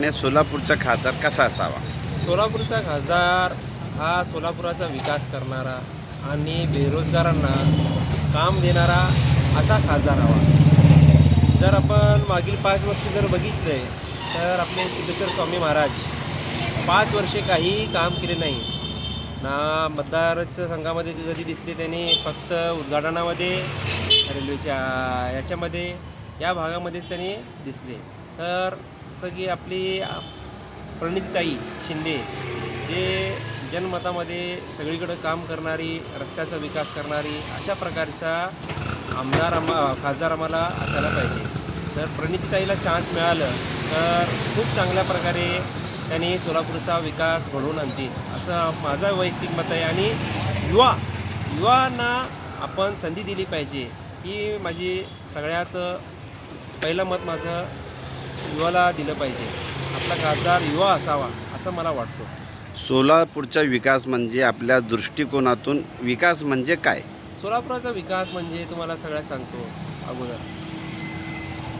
सोलापूरचा खासदार कसा असावा? सोलापूरचा खासदार हा सोलापुराचा विकास करणारा आणि बेरोजगारांना काम देणारा असा खासदार हवा. जर आपण मागील पाच वर्ष जर बघितले तर आपले सिद्धेश्वर स्वामी महाराज पाच वर्षे काही काम केले नाही. ना मतदारच्या संघामध्ये ते कधी दिसले त्यांनी फक्त उद्घाटनामध्ये रेल्वेच्या याच्यामध्ये या भागामध्येच त्यांनी दिसले. तर जसं की आपली प्रणितताई शिंदे जे जनमतामध्ये सगळीकडं काम करणारी रस्त्याचा विकास करणारी अशा प्रकारचा आमदार आम्हा खासदार आम्हाला असायला पाहिजे. तर प्रणितताईला चान्स मिळालं तर खूप चांगल्या प्रकारे त्यांनी सोलापूरचा विकास घडवून आणतील. असं माझं वैयक्तिक मत आहे. आणि युवा युवांना आपण संधी दिली पाहिजे. ही माझी सगळ्यात पहिलं मत माझं युवाला दिलं पाहिजे. आपला खासदार युवा असावा असं मला वाटतं. सोलापूरचा विकास म्हणजे आपल्या दृष्टिकोनातून विकास म्हणजे काय? सोलापुराचा विकास म्हणजे तुम्हाला सगळ्यात सांगतो अगोदर.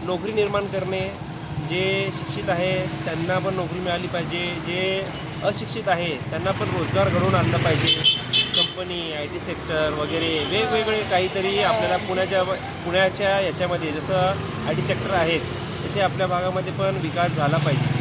नोकरी निर्माण करणे जे शिक्षित आहे त्यांना पण नोकरी मिळाली पाहिजे. जे अशिक्षित आहे त्यांना पण रोजगार घडवून आणलं पाहिजे. कंपनी आय टी सेक्टर वगैरे वेगवेगळे काहीतरी आपल्याला पुण्याच्या पुण्याच्या याच्यामध्ये जसं आय टी सेक्टर आहेत तसे आपल्या भागामध्ये पण विकास झाला पाहिजे.